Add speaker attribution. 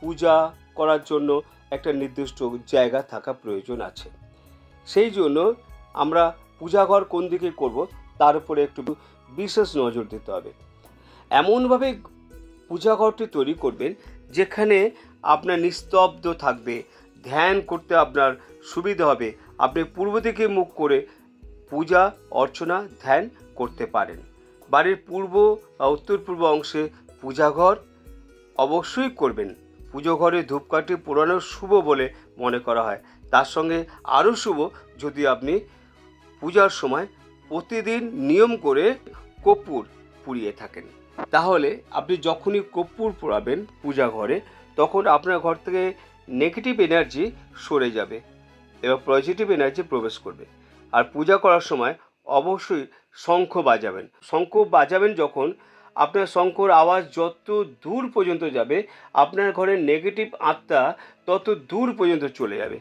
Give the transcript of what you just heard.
Speaker 1: পূজা করার জন্য একটা নির্দিষ্ট জায়গা থাকা প্রয়োজন আছে। সেই জন্য আমরা পূজাঘর কোন দিকে করব তার উপরে একটু বিশেষ নজর দিতে হবে। এমনভাবে পূজাঘরটি তৈরি করবেন যেখানে আপনার নিস্তব্ধ থাকবে, ধ্যান করতে আপনার সুবিধা হবে, আপনি পূর্ব দিকে মুখ করে পূজা, অর্চনা, ধ্যান করতে পারেন। বাড়ির পূর্ব বা উত্তর পূর্ব অংশে পূজাঘর অবশ্যই করবেন। পুজো ঘরে ধূপকাঠি পোড়ানো শুভ বলে মনে করা হয়। তার সঙ্গে আরও শুভ, যদি আপনি পূজার সময় প্রতিদিন নিয়ম করে কর্পূর পুড়িয়ে থাকেন। তাহলে আপনি যখনই কর্পূর পোড়াবেন পূজা ঘরে, তখন আপনার ঘর থেকে নেগেটিভ এনার্জি সরে যাবে এবং পজিটিভ এনার্জি প্রবেশ করবে। আর পূজা করার সময় অবশ্যই শঙ্খ বাজাবেন। শঙ্খ বাজাবেন যখন আপনার শঙ্কর আওয়াজ যত দূর পর্যন্ত যাবে, আপনার ঘরের নেগেটিভ আত্মা তত দূর পর্যন্ত চলে যাবে।